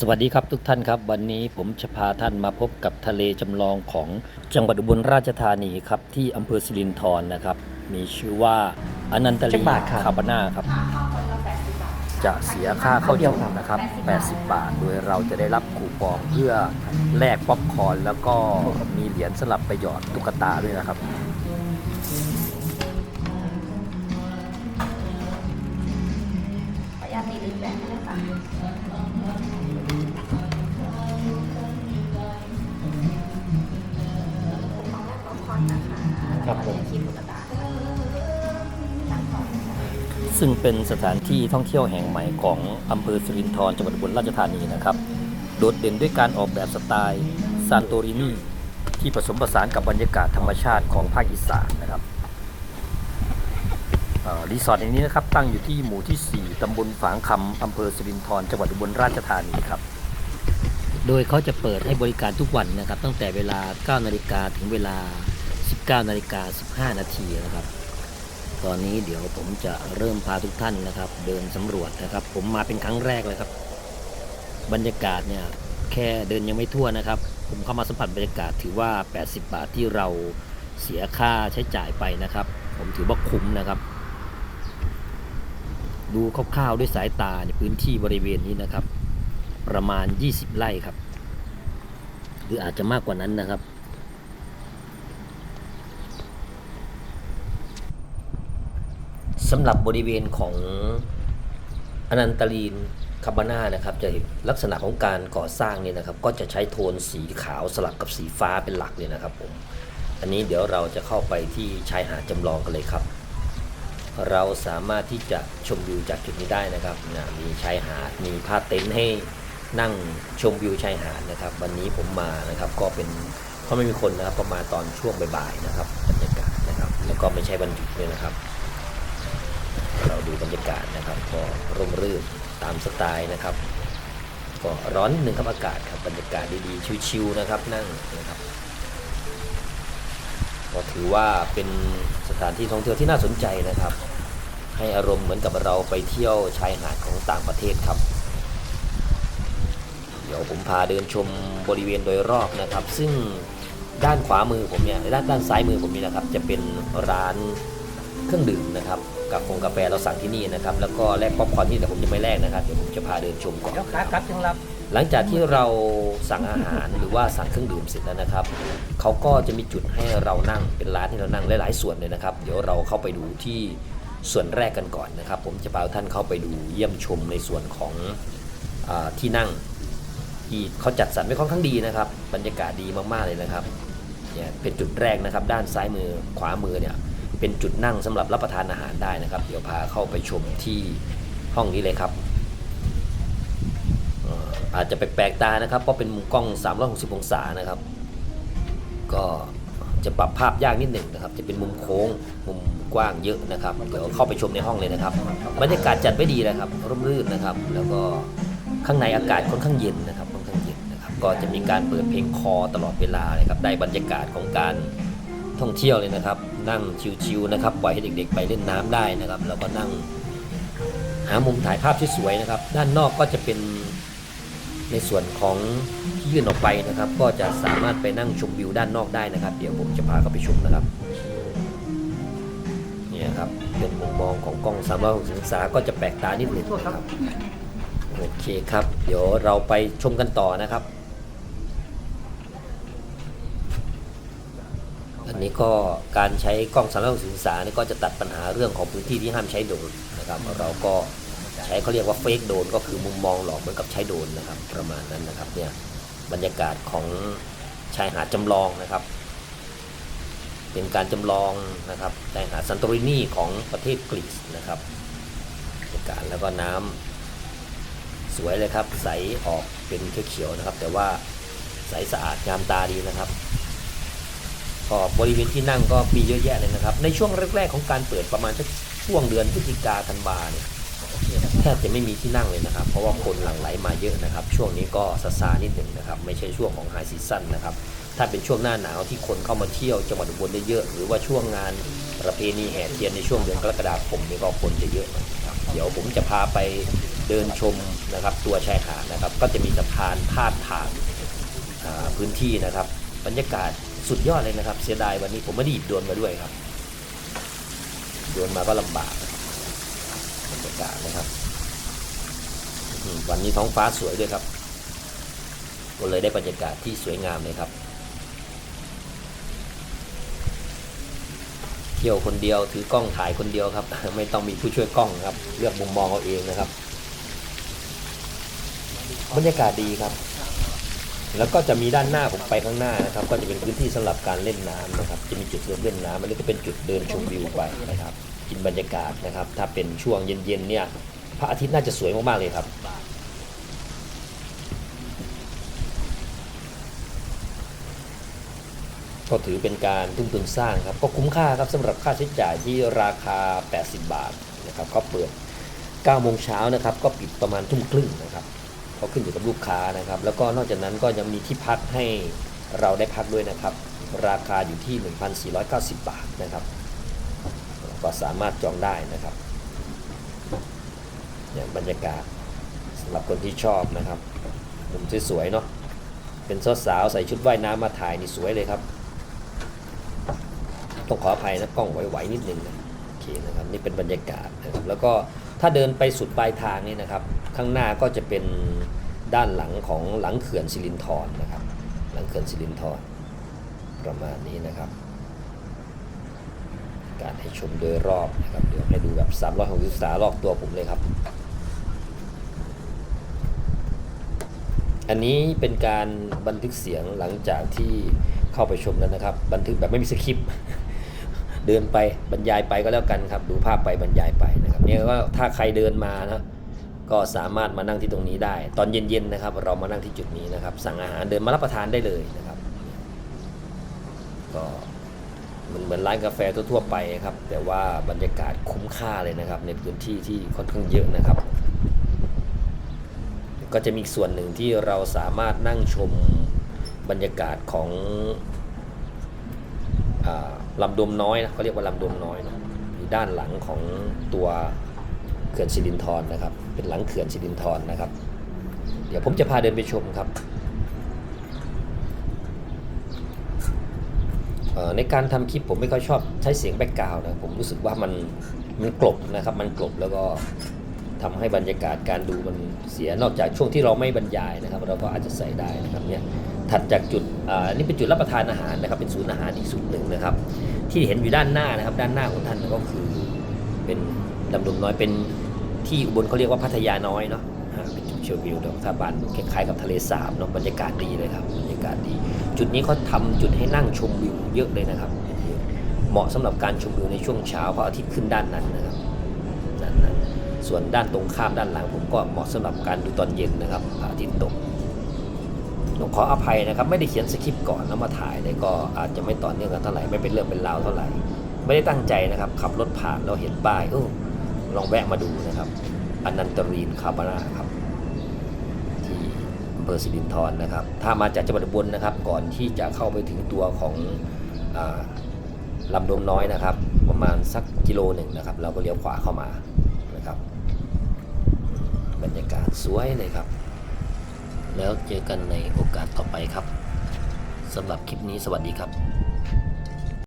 สวัสดีครับทุกท่านครับ วันนี้ผมจะพาท่านมาพบกับทะเลจำลองของจังหวัดอุบลราชธานีครับ ที่อำเภอสิรินธรนะครับ มีชื่อว่าอนันตจัลีกบาทครับคาบาน่าครับ จะเสียค่าเข้าชมนะครับ 80 บาท โดยเราจะได้รับคูปองเพื่อแลกป๊อปคอร์นแล้วก็มีเหรียญสลับไปหยอดตุ๊กตาด้วยนะครับ คะแล้วก็เป็นคีบตุ๊กตาตั้งต่อนะคะซึ่งเป็นสถานที่ท่องเที่ยวแห่งใหม่ของอำเภอสิรินธรจังหวัดอุบลราชธานีนะครับ โดดเด่นด้วยการออกแบบสไตล์ซานโตรินีที่ผสมผสานกับบรรยากาศธรรมชาติของภาคอีสานนะครับเอ่อรีสอร์ทแห่งนี้นะครับตั้งอยู่ที่หมู่ที่ 4 ตำบลฝางคำอำเภอสิรินธรจังหวัดอุบลราชธานีครับ โดยเขาจะเปิดให้บริการทุกวันนะครับ ตั้งแต่เวลา 9 นาฬิกาถึงเวลา 19นาฬิกา15 นาทีนะครับ ตอนนี้เดี๋ยวผมจะเริ่มพาทุกท่านนะครับ เดินสำรวจนะครับ ผมมาเป็นครั้งแรกเลยครับ บรรยากาศเนี่ยแค่เดินยังไม่ทั่วนะครับ ผมเข้ามาสัมผัสบรรยากาศถือว่า 80 บาทที่เราเสียค่าใช้จ่ายไปนะครับ ผมถือว่าคุ้มนะครับ ดูคร่าวๆด้วยสายตาในพื้นที่บริเวณนี้นะครับ ประมาณ 20 ไร่ครับ หรืออาจจะมากกว่านั้นนะครับ สำหรับบริเวณของอนันตลีนคาบาน่านะครับจะลักษณะของการก่อสร้างเนี่ยนะครับ ก็จะใช้โทนสีขาวสลับกับสีฟ้าเป็นหลักเลยนะครับผมอันนี้เดี๋ยวเราจะเข้าไปที่ชายหาดจำลองกันเลยครับ เราสามารถที่จะชมวิวจากจุดนี้ได้นะครับนะมีชายหาดมีผ้าเต็นท์ให้นั่งชมวิวชายหาดนะครับ วันนี้ผมมานะครับก็เป็นก็ไม่มีคนนะครับก็มาตอนช่วงบ่ายๆนะครับบรรยากาศนะครับ แล้วก็ไม่ใช่วันหยุดด้วยนะครับ ดูบรรยากาศนะครับก็ร่มรื่นตามสไตล์นะครับ ก็ร้อนนิดนึงครับอากาศครับบรรยากาศดีๆชิวๆนะครับนั่งนะครับก็ถือว่าเป็นสถานที่ท่องเที่ยวที่น่าสนใจนะครับ ให้อารมณ์เหมือนกับเราไปเที่ยวชายหาดของต่างประเทศครับ เดี๋ยวผมพาเดินชมบริเวณโดยรอบนะครับ ซึ่งด้านขวามือผมเนี่ยด้านด้านซ้ายมือผมนี่นะครับ จะเป็นร้านเครื่องดื่มนะครับ กับคงกาแฟเราสั่งที่นี่นะครับแล้วก็แลกป๊อปคอร์นที่แต่ผมจะไม่แลกนะครับเดี๋ยวผมจะพาเดินชมก่อนเดี๋ยวขากลับยังรับหลังจากที่เราสั่งอาหารหรือว่าสั่งเครื่องดื่มเสร็จแล้วนะครับเขาก็จะมีจุดให้เรานั่งเป็นร้านที่เรานั่งหลายๆส่วนเลยนะครับ เดี๋ยวเราเข้าไปดูที่ส่วนแรกกันก่อนนะครับ ผมจะพาท่านเข้าไปดูเยี่ยมชมในส่วนของอาที่นั่งที่เขาจัดสรรไว้ค่อนข้างดีนะครับ บรรยากาศดีมากๆเลยนะครับเนี่ยเป็นจุดแรกนะครับ ด้านซ้ายมือขวามือเนี่ย เป็นจุดนั่งสำหรับรับประทานอาหารได้นะครับ เดี๋ยวพาเข้าไปชมที่ห้องนี้เลยครับ อาจจะแปลกๆตานะครับ เพราะเป็นมุมกล้อง 360 องศานะครับ ก็จะปรับภาพยากนิดหนึ่งนะครับ จะเป็นมุมโค้ง มุมกว้างเยอะนะครับ เดี๋ยวเข้าไปชมในห้องเลยนะครับ บรรยากาศจัดไว้ดีนะครับ ร่มรื่นนะครับ แล้วก็ข้างในอากาศค่อนข้างเย็นนะครับ ค่อนข้างเย็นนะครับ ก็จะมีการเปิดเพลงคอตลอดเวลาเลยครับ ได้บรรยากาศของการ ท่องเที่ยวเลยนะครับ นั่งชิวๆนะครับปล่อยให้เด็กๆ ไปเล่นน้ำได้นะครับ แล้วก็นั่งหามุมถ่ายภาพที่สวยนะครับ ด้านนอกก็จะเป็นในส่วนของที่ยื่นออกไปนะครับ ก็จะสามารถไปนั่งชมวิวด้านนอกได้นะครับ เดี๋ยวผมจะพาเข้าไปชมนะครับเนี่ยครับเป็นมุมมองของกล้อง360องศาก็จะแปลกตานิดหนึงนะครับโอเคครับ เดี๋ยวเราไปชมกันต่อนะครับ อันนี้ก็การใช้กล้อง360องศานี่ก็จะตัดปัญหาเรื่องของพื้นที่ที่ห้ามใช้โดรนนะครับ เราก็ใช้เขาเรียกว่าเฟกโดรนก็คือมุมมองหลอกเหมือนกับใช้โดรนนะครับ ประมาณนั้นนะครับเนี่ยบรรยากาศของชายหาดจำลองนะครับ เป็นการจำลองนะครับชายหาดซันโตรินีของประเทศกรีซนะครับบรรยากาศแล้วก็น้ำสวยเลยครับ ใสออกเป็นเขียวๆนะครับ แต่ว่าใสสะอาดงามตาดีนะครับ ก็บบริเวณที่นั่งก็มีเยอะแยะเลยนะครับ ในช่วงแรกๆของการเปิดประมาณช่วงเดือนพฤศจิกาธันวาเนี่ยแทบจะไม่มีที่นั่งเลยนะครับ เพราะว่าคนหลั่งไหลมาเยอะนะครับ ช่วงนี้ก็ซาซานิดหนึ่งนะครับ ไม่ใช่ช่วงของไฮซีซั่นนะครับ ถ้าเป็นช่วงหน้าหนาวที่คนเข้ามาเที่ยวจังหวัดอุบลได้เยอะ หรือว่าช่วงงานประเพณีแห่เทียนในช่วงเดือนกรกฎาคมนี่ก็คนจะเยอะนะครับเดี๋ยวผมจะพาไปเดินชมนะครับ ตัวชายหาดนะครับ ก็จะมีสะพานพาดผ่านพื้นที่นะครับ บรรยากาศสุดยอดเลยนะครับ เสียดายวันนี้ผมไม่ได้หยิบดรนมาด้วยครับดรนมาก็ลำบากบรรยากาศนะครับวันนี้ท้องฟ้าสวยด้วยครับ ก็เลยได้บรรยากาศที่สวยงามเลยครับ เที่ยวคนเดียวถือกล้องถ่ายคนเดียวครับ ไม่ต้องมีผู้ช่วยกล้องครับ เลือกมุมมองเอาเองนะครับ บรรยากาศดีครับ แล้วก็จะมีด้านหน้าผมไปข้างหน้านะครับ ก็จะเป็นพื้นที่สำหรับการเล่นน้ำนะครับ จะมีจุดเดินเล่นน้ำอันนี้ก็เป็นจุดเดินชมวิวไปนะครับ กินบรรยากาศนะครับ ถ้าเป็นช่วงเย็นๆเนี่ยพระอาทิตย์น่าจะสวยมากๆเลยครับก็ถือเป็นการทุ่มทุนสร้างครับ ก็คุ้มค่าครับสำหรับค่าใช้จ่ายที่ราคา 80 บาทนะครับเขาเปิด9โมงเช้านะครับ ก็ปิดประมาณทุ่มครึ่งนะครับ เขาขึ้นอยู่กับลูกค้านะครับ แล้วก็นอกจากนั้นก็ยังมีที่พักให้เราได้พักด้วยนะครับ ราคาอยู่ที่ 1,490 บาทนะครับ ก็สามารถจองได้นะครับอย่างบรรยากาศสำหรับคนที่ชอบนะครับมุมสวยๆเนาะเป็นสาวๆใส่ชุดว่ายน้ำมาถ่ายนี่สวยเลยครับ ต้องขออภัยนะกล้องไหวๆนิดนึงนะโอเคนะครับ นี่เป็นบรรยากาศนะครับแล้วก็ ถ้าเดินไปสุดปลายทางนี่นะครับ ข้างหน้าก็จะเป็นด้านหลังของหลังเขื่อนสิรินธรนะครับ หลังเขื่อนสิรินธรประมาณนี้นะครับ การให้ชมโดยรอบนะครับ เดี๋ยวให้ดูแบบ360องศารอบตัวผมเลยครับ อันนี้เป็นการบันทึกเสียงหลังจากที่เข้าไปชมแล้วนะครับ บันทึกแบบไม่มีสคริปต์ เดินไปบรรยายไปก็แล้วกันครับ ดูภาพไปบรรยายไปนะครับเนี่ยว่าถ้าใครเดินมานะก็สามารถมานั่งที่ตรงนี้ได้ ตอนเย็นๆนะครับ เรามานั่งที่จุดนี้นะครับ สั่งอาหารเดินมารับประทานได้เลยนะครับ ก็เหมือนเหมือนร้านกาแฟทั่วๆไปครับ แต่ว่าบรรยากาศคุ้มค่าเลยนะครับ ในพื้นที่ที่ค่อนข้างเยอะนะครับ ก็จะมีส่วนหนึ่งที่เราสามารถนั่งชมบรรยากาศของ ลำดมน้อยนะเขาเรียกว่าลำดมน้อยนะด้านหลังของตัวเขื่อนสิรินธรนะครับ เป็นหลังเขื่อนสิรินธรนะครับ เดี๋ยวผมจะพาเดินไปชมครับในการทำคลิปผมไม่ค่อยชอบใช้เสียงแบ็กกราวน์นะผมรู้สึกว่ามันมันกลบนะครับ มันกลบแล้วก็ทำให้บรรยากาศการดูมันเสียนอกจากช่วงที่เราไม่บรรยายนะครับ เราก็อาจจะใส่ได้นะครับเนี่ย ถัดจากจุดนี่เป็นจุดรับประทานอาหารนะครับ เป็นศูนย์อาหารอีกศูนย์หนึ่งนะครับ ที่เห็นอยู่ด้านหน้านะครับ ด้านหน้าของท่านก็คือเป็นดำดงน้อยเป็นที่อุบลเขาเรียกว่าพัทยาน้อยเนาะเป็นจุดเชลวิวดอกทาบานคล้ายๆกับทะเลสาบเนาะบรรยากาศดีเลยครับบรรยากาศดี จุดนี้เขาทำจุดให้นั่งชมวิวเยอะเลยนะครับ เหมาะสำหรับการชมวิวในช่วงเช้าเพราะอาทิตย์ขึ้นด้านนั้นนะครับด้านนั้นส่วนด้านตรงข้ามด้านหลังผมก็เหมาะสำหรับการดูตอนเย็นนะครับพระอาทิตย์ตก ต้องขออภัยนะครับ ไม่ได้เขียนสคริปต์ก่อนแล้วมาถ่ายเลยก็อาจจะไม่ต่อเนื่องกันเท่าไหร่ไม่เป็นเรื่องเป็นราวเท่าไหร่ ไม่ได้ตั้งใจนะครับ ขับรถผ่านเราเห็นป้ายเออลองแวะมาดูนะครับอนันตรีนคาบานาครับที่อำเภอสิรินธรนะครับ ถ้ามาจากจังหวัดอุบลนะครับ ก่อนที่จะเข้าไปถึงตัวของอลำดมน้อยนะครับ ประมาณสักกิโลหนึ่งนะครับ เราก็เลี้ยวขวาเข้ามานะครับ บรรยากาศสวยเลยครับ แล้วเจอกันในโอกาสต่อไปครับสำหรับคลิปนี้สวัสดีครับ